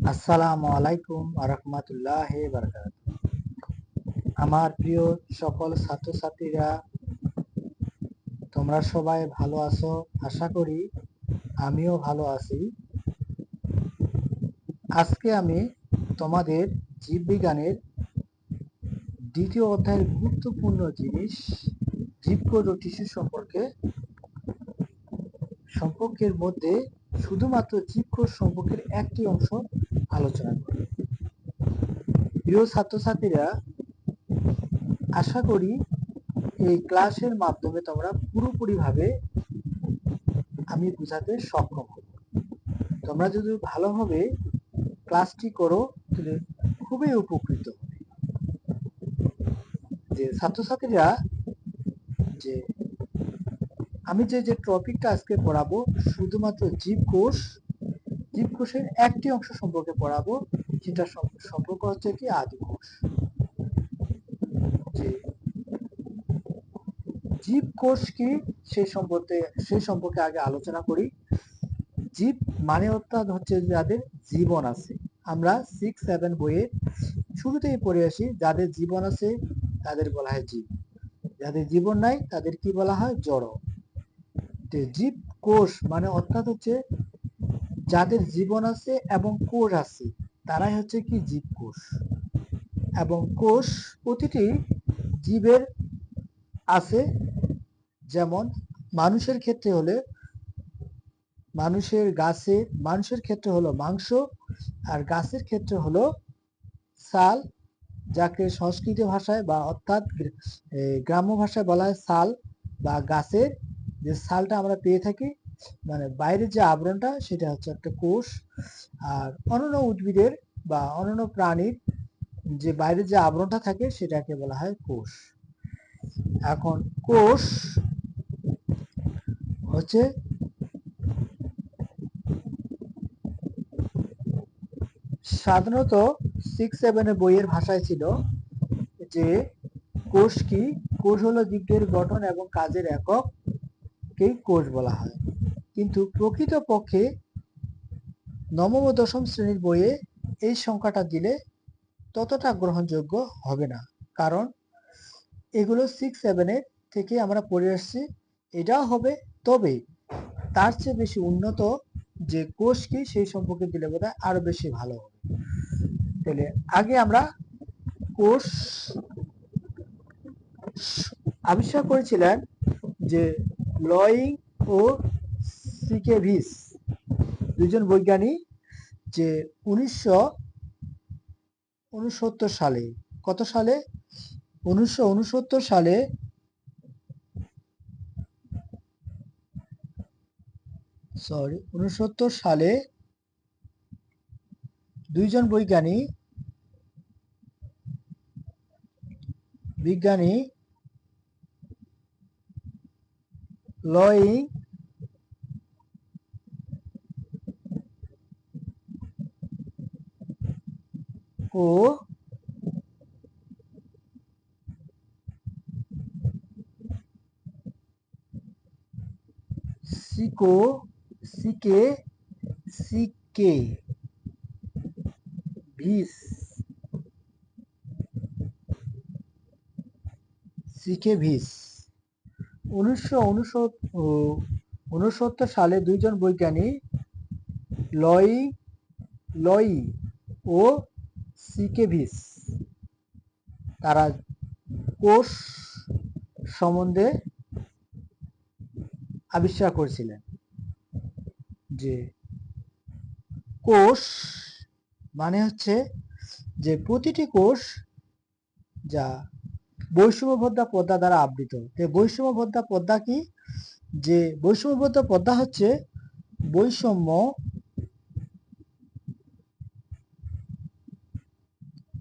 আসসালামু আলাইকুম আরহামতুল্লাহ বারকাত আমার প্রিয় সকল ছাত্রছাত্রীরা, তোমরা সবাই ভালো আছো? আশা করি আমিও ভালো আছি। আজকে আমি তোমাদের জীববিজ্ঞানের দ্বিতীয় অধ্যায়ের গুরুত্বপূর্ণ জিনিস জীবকোষ ও টিস্যু সম্পর্কে, সম্পর্কের মধ্যে শুধুমাত্র জীবকোষ সম্পর্কের একটি অংশ আলোচনা করব প্রিয় ছাত্রছাত্রীরা, আশা করি এই ক্লাসের মাধ্যমে তোমরা পুরোপুরিভাবে আমি বোঝাতে সক্ষম হব। তোমরা যদি ভালোভাবে ক্লাসটি করো, তাহলে খুবই উপকৃত হবে। যে ছাত্রছাত্রীরা যে আমি যে যে টপিকটা আজকে পড়াবো, শুধুমাত্র জীবকোষ জীবকোষের একটি অংশ সম্পর্কে পড়াবো, সেটা সম্পর্ক হচ্ছে কি আদিকোষ যে জীবকোষ কি সেই সম্পর্কে সেই সম্পর্কে আগে আলোচনা করি। জীব মানে অর্থাৎ হচ্ছে যাদের জীবন আছে। আমরা সিক্স সেভেন বইয়ে শুরুতেই পড়ে আসি, যাদের জীবন আছে তাদের বলা হয় জীব। যাদের জীবন নাই তাদের কি বলা হয়? জড়। জীব কোষ মানে অর্থাৎ হচ্ছে যাদের জীবন আছে এবং কোষ আছে, তারাই হচ্ছে কি জীব কোষ এবং কোষ প্রতিটি জীবের আছে, যেমন মানুষের ক্ষেত্রে হলে মানুষের গাছে, মানুষের ক্ষেত্রে হলো মাংস, আর গাছের ক্ষেত্রে হলো সাল, যাকে সংস্কৃত ভাষায় বা অর্থাৎ গ্রাম্য ভাষায় বলা হয় সাল বা গাছের যে সালটা আমরা পেয়ে থাকি মানে বাইরের যে আবরণটা, সেটা হচ্ছে একটা কোষ আর অন্যান্য উদ্ভিদের বা অন্যান্য প্রাণীর যে বাইরের যে আবরণটা থাকে, সেটাকে বলা হয় কোষ। এখন কোষ হচ্ছে সাধারণত সিক্স সেভেনের বইয়ের ভাষায় ছিল যে কোষ কি? কোষ হলো জীবের গঠন এবং কাজের এককেই কোষ বলা হয়। কিন্তু প্রকৃত পক্ষে নবম ও দশম শ্রেণির বইয়ে এই সংখ্যাটা দিলে ততটা গ্রহণযোগ্য হবে না। কারণ এগুলো সিক্স সেভেনের থেকে আমরা পড়ে আসছি, এটাও হবে। তবে তার চেয়ে বেশি উন্নত যে কোষ কি সেই সম্পর্কে দিলে বোধ হয় আরও বেশি ভালো হবে। তাহলে আগে আমরা কোষ আবিষ্কার করেছিলেন যে লয়িং ও সিকেভিস দুজন বৈজ্ঞানিক যে উনিশশো উনসত্তর সালে, কত সালে? উনিশশো উনসত্তর সালে সরি, উনসত্তর সালে দুইজন বৈজ্ঞানিক, বিজ্ঞানী লয়িং ও সিকো সিকে সিকে ভিস সিকে ভিস। উনিশশো উনসত্তর সালে দুইজন বৈজ্ঞানিক লই লই ও সিকেভিস, তারা কোষ সম্বন্ধে আবিষ্কার করেছিলেন যে কোষ মানে হচ্ছে যে প্রতিটি কোষ যা বৈষম্যবদ্ধা পদ্মা দ্বারা আবৃত। বৈষম্যবদ্ধা পদ্মা কি? যে বৈষম্যবদ্ধ পদ্মা হচ্ছে বৈষম্য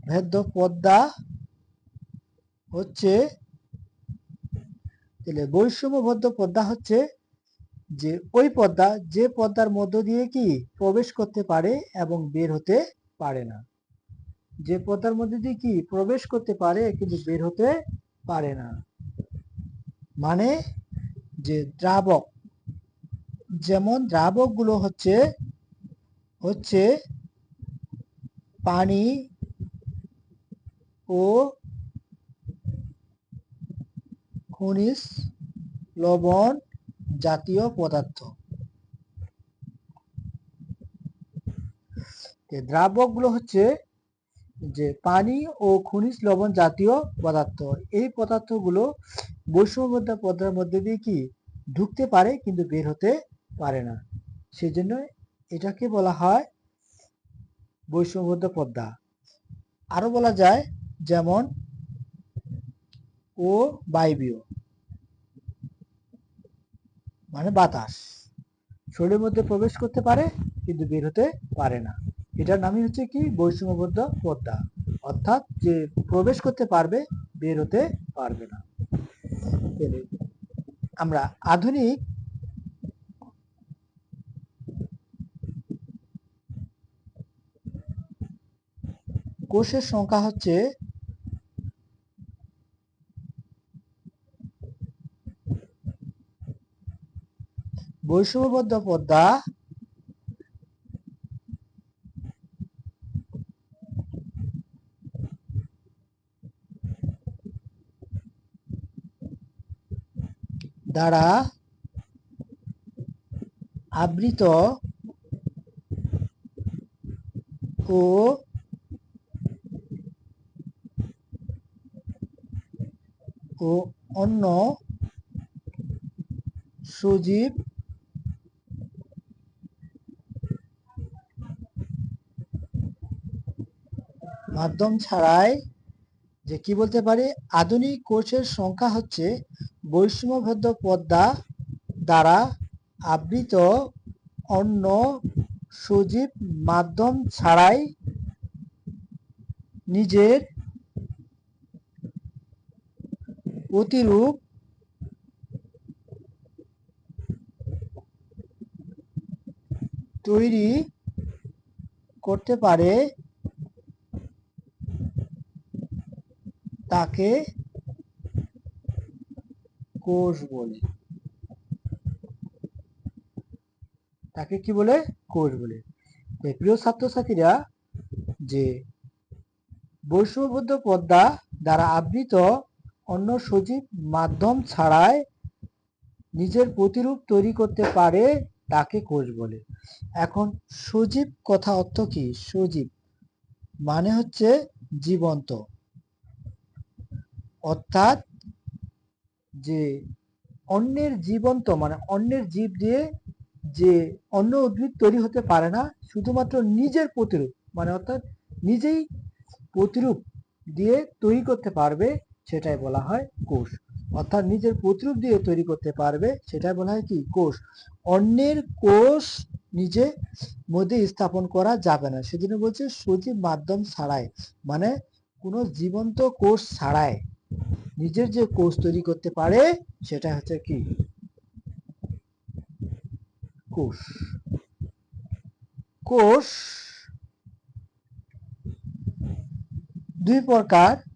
ভেদ্য পদ্মা হচ্ছে তাহলে বৈষম্যবদ্ধ পদ্মা হচ্ছে যে ওই পদ্মা যে পদ্মার মধ্য দিয়ে কি প্রবেশ করতে পারে এবং বের হতে পারে না। যে পদ্মার মধ্যে দিয়ে কি প্রবেশ করতে পারে কিন্তু বের হতে পারে না। মানে যে দ্রাবক, যেমন দ্রাবকগুলো হচ্ছে হচ্ছে পানি ও খনিজ লবণ জাতীয় পদার্থ। দ্রাবকগুলো হচ্ছে যে পানি ও খনিজ লবণ জাতীয় পদার্থ। এই পদার্থগুলো বৈষম্যবদ্ধ পদার্থের মধ্যে দিয়ে কি ঢুকতে পারে কিন্তু বের হতে পারে না। সেই জন্য এটাকে বলা হয় বৈষম্যবদ্ধ পদ্মা। আরও বলা যায় যেমন ও বায়বীয় মানে বাতাস। শরীরের মধ্যে প্রবেশ করতে পারে কিন্তু বের হতে পারে না। এটার নামই হচ্ছে কি? বৈষম্যবদ্ধ পদ্মা। অর্থাৎ যে প্রবেশ করতে পারবে, বের হতে পারবে না। আমরা আধুনিক কোষের সংখ্যা হচ্ছে বৈষম্যবদ্ধ পদ্মা দ্বারা আবৃত ও ও অন্য সজীব মাধ্যম ছাড়াই যে কি বলতে পারি? আধুনিক কোষের সংখ্যা হচ্ছে বৈষম্যবদ্ধ পদ্মা দ্বারা আবৃত অন্য সজীব মাধ্যম ছাড়াই নিজের প্রতিরূপ তৈরি করতে পারে তাকে কোষ বলে। তাকে কি বলে? কোষ বলে। প্রিয় ছাত্রছাত্রীরা, যে বৈষম্যবদ্ধ পদ্মা দ্বারা আবৃত অন্য সজীব মাধ্যম ছাড়াই নিজের প্রতিরূপ তৈরি করতে পারে, তাকে কোষ বলে। এখন সজীব কথা অর্থ কি? সজীব মানে হচ্ছে জীবন্ত। অর্থাৎ যে অন্যের জীবন্ত মানে অন্যের জীব দিয়ে যে অন্য উদ্ভিদ তৈরি হতে পারে না, শুধুমাত্র নিজের প্রতিরূপ মানে অর্থাৎ নিজেই প্রতিরূপ দিয়ে তৈরি করতে পারবে, সেটাই বলা হয় কোষ। অর্থাৎ নিজের প্রতিরূপ দিয়ে তৈরি করতে পারবে, সেটাই বলা হয় কি? কোষ। অন্যের কোষ নিজে মধ্যে স্থাপন করা যাবে না। সেজন্য বলছে সজীব মাধ্যম ছাড়াই মানে কোনো জীবন্ত কোষ ছাড়াই। নিজের যে কোষ তৈরি করতে পারে সেটা হচ্ছে কি? কোষ। কোষ দুই প্রকার।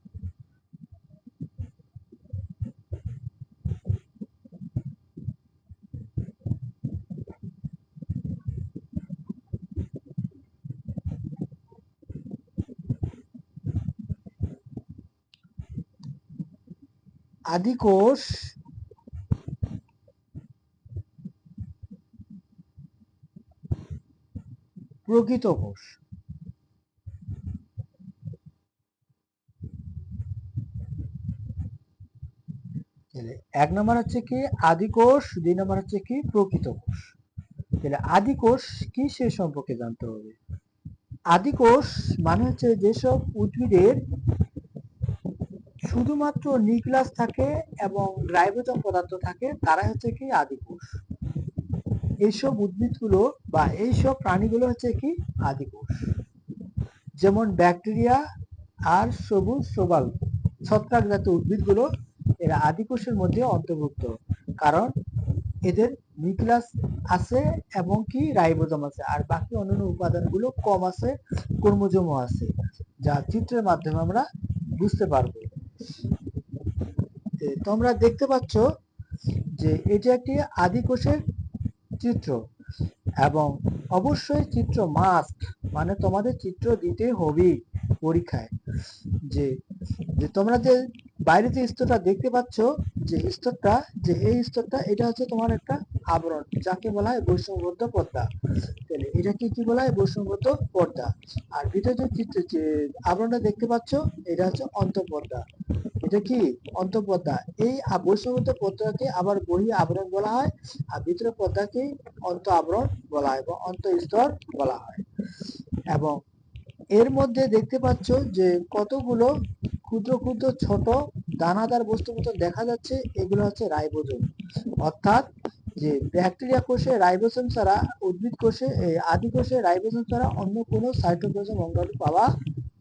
আদি কোষ প্রকৃত কোষ। এক নম্বর হচ্ছে কি? আদি কোষ দুই নম্বর হচ্ছে কি? প্রকৃত কোষ। তাহলে আদি কোষ কি সে সম্পর্কে জানতে হবে? আদি কোষ মানে হচ্ছে যেসব উদ্ভিদের শুধুমাত্র নিউক্লিয়াস থাকে এবং রাইবোজোম পদার্থ থাকে তারা হচ্ছে কি আদি কোষ এইসব উদ্ভিদগুলো বা এইসব প্রাণীগুলো হচ্ছে কি আদি কোষ যেমন ব্যাকটেরিয়া আর সবুজ সোবাল ছত্রাক জাতীয় উদ্ভিদগুলো এরা আদি কোষের মধ্যে অন্তর্ভুক্ত। কারণ এদের নিউক্লিয়াস আছে এবং কি রাইবোজোম আছে, আর বাকি অন্যান্য উপাদানগুলো কম আছে, কর্মজমও আছে, যা চিত্রের মাধ্যমে আমরা বুঝতে পারব। তোমরা দেখতে পাচ্ছ যে এটি একটি আদি কোষের চিত্র এবং অবশ্যই চিত্র মাস্ট মানে তোমাদের চিত্র দিতে হবে পরীক্ষায়। যে যে তোমরা যে বাইরে যে স্তরটা দেখতে পাচ্ছ, যে স্তরটা, যে এই স্তরটা, এটা হচ্ছে তোমার একটা আবরণ, যাকে বলা হয় বৈষম্যবদ্ধ পর্দা। তাহলে এটাকে কি বলা হয়? বৈষম্যবদ্ধ পর্দা। আর ভিতরে যে চিত্র, যে আবরণটা দেখতে পাচ্ছ, এটা হচ্ছে অন্তঃপর্দা। এটা কি? অন্তঃপর্দা। এই বৈষম্যবদ্ধ পর্দাকে আবার বহি আবরণ বলা হয়, আর ভিতরে পর্দাকে অন্ত আবরণ বলা হয় বা অন্ত স্তর বলা হয়। এবং এর মধ্যে দেখতে পাচ্ছ যে কতগুলো ক্ষুদ্র ক্ষুদ্র ছোট দানাদার বস্তুর মতো দেখা যাচ্ছে, এগুলো হচ্ছে রাইবোজোম। অর্থাৎ যে ব্যাকটেরিয়া কোষে রাইবোসোম ছাড়া, উদ্ভিদ কোষে আদি কোষে রাইবোসোম ছাড়া অন্য কোনো সাইটোপ্লাজম অঙ্গাণু পাওয়া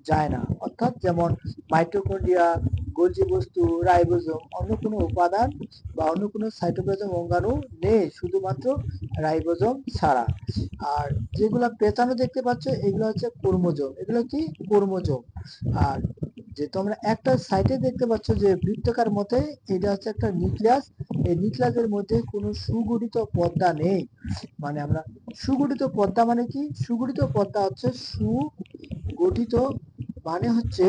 যায় না। অর্থাৎ যেমন মাইটোকন্ড্রিয়া, গোলজি বস্তু, রাইবোজোম, অন্য কোনো উপাদান বা অন্য কোনো সাইটোপ্লাজম অঙ্গাণু নেই, শুধুমাত্র রাইবোজোম ছাড়া। আর যেগুলো পেঁচানো দেখতে পাচ্ছ, এগুলো হচ্ছে কর্মজোম। এগুলো কি? কর্মজোম। আর যে তোমরা একটা সাইটে দেখতে পাচ্ছ যে বৃত্তকার মতে এটা হচ্ছে একটা নিউক্লিয়াস। এই নিউক্লিয়াসের মধ্যে কোনো সুগঠিত পর্দা নেই। মানে আমরা সুগঠিত পর্দা মানে কি? সুগঠিত পর্দা হচ্ছে সুগঠিত মানে হচ্ছে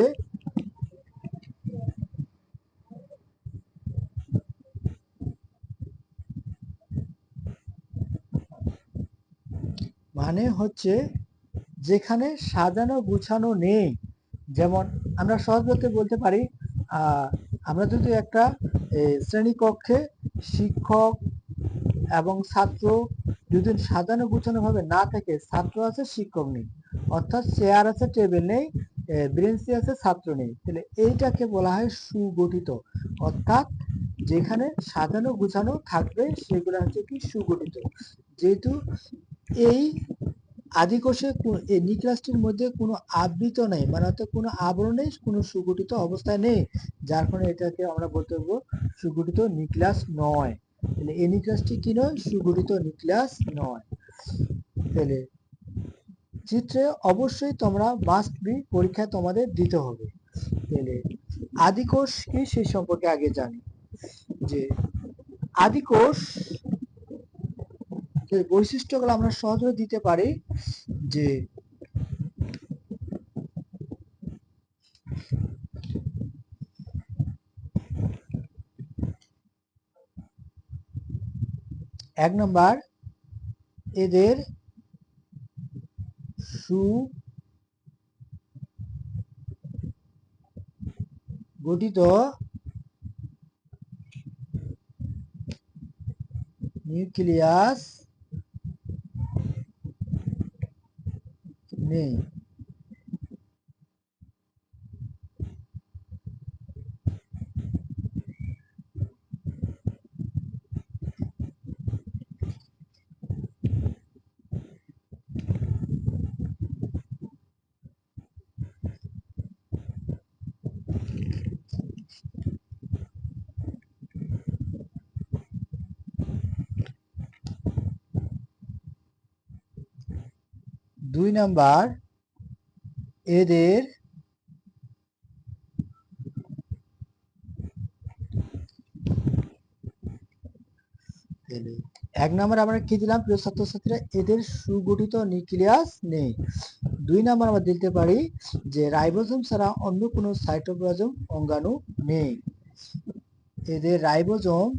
মানে হচ্ছে যেখানে সাজানো গুছানো নেই। যেমন আমরা সহজ বলতে পারি আমরা যদি একটা শ্রেণীকক্ষে শিক্ষক এবং ছাত্র যদি সাজানো গুছানো ভাবে না থাকে ছাত্র আছে, শিক্ষক নেই। অর্থাৎ চেয়ার আছে টেবিল নেই ব্রেঞ্চি আছে, ছাত্র নেই। তাহলে এইটাকে বলা হয় সুগঠিত। অর্থাৎ যেখানে সাজানো, গুছানো থাকবে, সেগুলো হচ্ছে কি সুগঠিত। যেহেতু এই আদিকোষে এই নিউক্লিয়াসটির মধ্যে কোনো আবৃত নেই মানে অর্থাৎ কোনো আবরণ নেই, কোনো সুগঠিত অবস্থায় নেই, যার ফলে এটাকে আমরা বলতে পারব সুগঠিত নিউক্লিয়াস নয়। তাহলে এই নিউক্লিয়াসটি কি নয়? সুগঠিত নিউক্লিয়াস নয়। তাহলে চিত্রে অবশ্যই তোমরা মাস্ট বি পরীক্ষায় তোমাদের দিতে হবে। তাহলে আদিকোষ কি সেই সম্পর্কে আগে জানি। যে আদিকোষ বৈশিষ্ট্যগুলো আমরা সহজে দিতে পারি যে এক নম্বর এদের সু গঠিত নিউক্লিয়াস নেই দুই নাম্বার, এদের এক নম্বর আমরা কি দিলাম? প্রিয় ছাত্রছাত্রীরা, এদের সুগঠিত নিউক্লিয়াস নেই। দুই নম্বর আমরা দিতে পারি যে, রাইবোজোম ছাড়া অন্য কোনো সাইটোপ্লাজম অঙ্গাণু নেই। এদের রাইবোজোম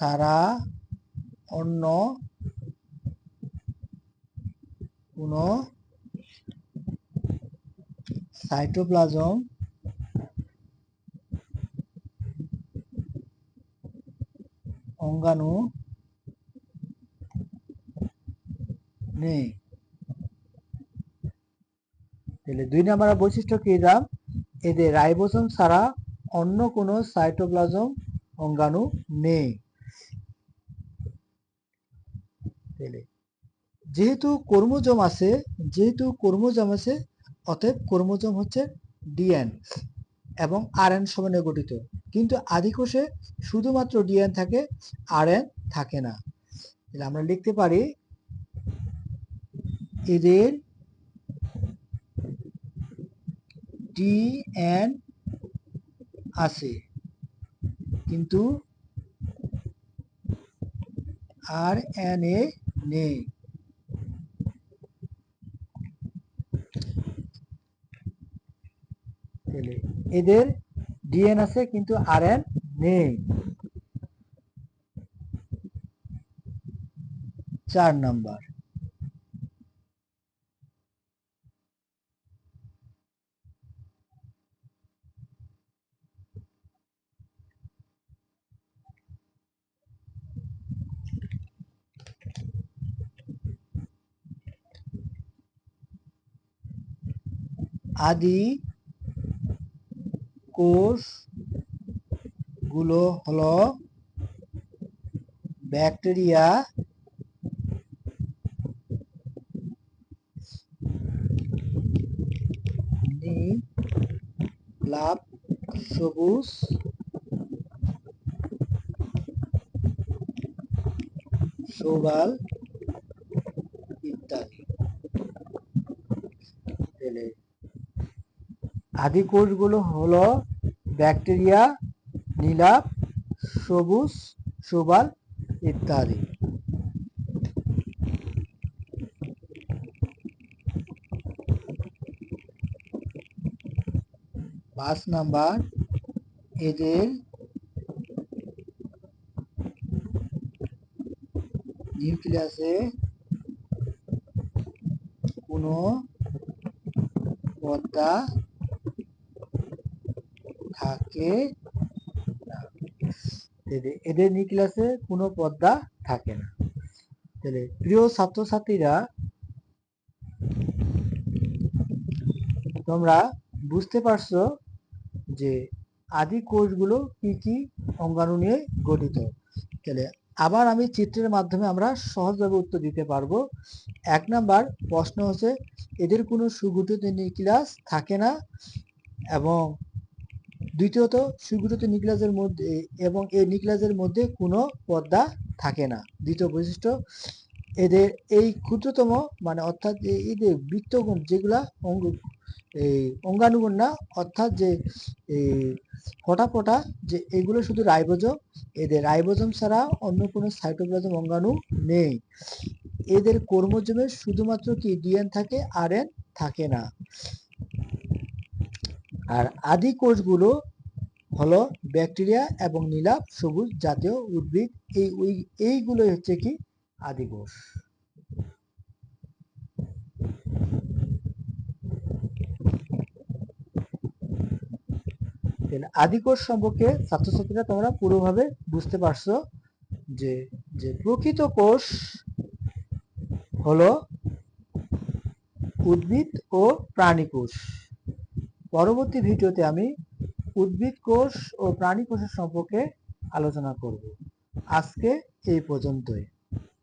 ছাড়া অন্য কোন সাইটোপ্লাজম অঙ্গাণু নেই। তাহলে দুই নম্বর বৈশিষ্ট্য কি দাম এদের রাইবোসোম ছাড়া অন্য কোনো সাইটোপ্লাজম অঙ্গাণু নেই। যেহেতু কর্মজম আছে, যেহেতু কর্মজম আছে, অতএব কর্মজম হচ্ছে ডিএন এবং আর এন সমানে গঠিত কিন্তু আদিকোষে শুধুমাত্র ডিএন থাকে আর এন থাকে না। তাহলে আমরা লিখতে পারি এদের ডিএন আছে, কিন্তু আর এন এ নেই তাহলে এদের ডিএন আছে কিন্তু আর এন নেই। চার নাম্বার। আদি কোষগুলো হলো ব্যাকটেরিয়া লাভ সবুজ শোবাল ইত্যাদি। আদি কোষগুলো হলো ব্যাকটেরিয়া নীলাপ সবুজ শোবাল ইত্যাদি। পাঁচ নাম্বার এদের নিউক্লিয়াসে কোনো পর্দা থাকে। তাহলে এদের নিউক্লিয়াসে কোনো পর্দা থাকে না। তাহলে প্রিয় ছাত্রছাত্রীরা, তোমরা বুঝতে পারছ যে আদি কোষগুলো কি কি অঙ্গাণু নিয়ে গঠিত। তাহলে আবার আমি চিত্রের মাধ্যমে আমরা সহজভাবে উত্তর দিতে পারব। এক নাম্বার প্রশ্ন হচ্ছে, এদের কোনো সুগঠিত নিউক্লিয়াস থাকে না? এবং দ্বিতীয়ত সুগঠিত নিউক্লিয়াসের মধ্যে এবং এই নিউক্লিয়াসের মধ্যে কোনো পর্দা থাকে না। দ্বিতীয় বৈশিষ্ট্য, এদের এই ক্ষুদ্রতম মানে অর্থাৎ এদের বৃত্তগুণ যেগুলা অঙ্গ এই অঙ্গাণুগুণ না, অর্থাৎ যে এই ফোটা ফোটা যে, এগুলো শুধু রাইবোজম, এদের রাইবোজম ছাড়া অন্য কোনো সাইটোপ্লাজম অঙ্গাণু নেই। এদের কর্মজমে শুধুমাত্র কি ডিএন থাকে আর থাকে না। আর আদি কোষগুলো হলো ব্যাকটেরিয়া এবং নীলাভ, সবুজ জাতীয় উদ্ভিদ, এই এইগুলো হচ্ছে কি আদি কোষ। আদিকোষ সম্পর্কে ছাত্রছাত্রীরা তোমরা পুরোভাবে বুঝতে পারছ যে যে প্রকৃত কোষ হলো উদ্ভিদ ও প্রাণী কোষ। পরবর্তী ভিডিওতে আমি উদ্ভিদ কোষ ও প্রাণী কোষের সম্পর্কে আলোচনা করব। আজকে এই পর্যন্তই।